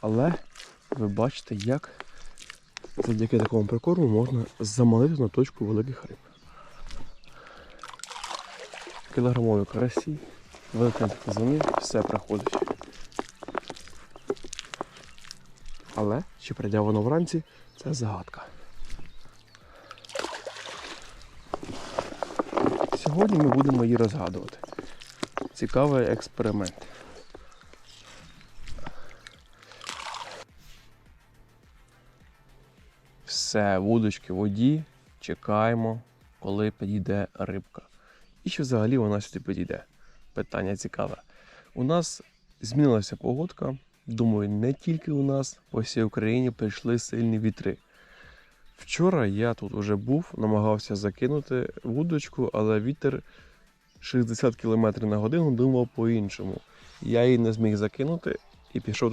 Але ви бачите, як завдяки такому прикорму можна замалити на точку великих риб. Кілограмові карасі, великий казани, все приходить. Але чи прийде воно вранці, це загадка. Сьогодні ми будемо її розгадувати. Цікавий експеримент. Все, вудочки в воді, чекаємо, коли підійде рибка. І чи взагалі вона сюди підійде? Питання цікаве. У нас змінилася погодка. Думаю, не тільки у нас, по всій Україні прийшли сильні вітри. Вчора я тут уже був, намагався закинути вудочку, але вітер 60 км на годину думав по-іншому. Я її не зміг закинути і пішов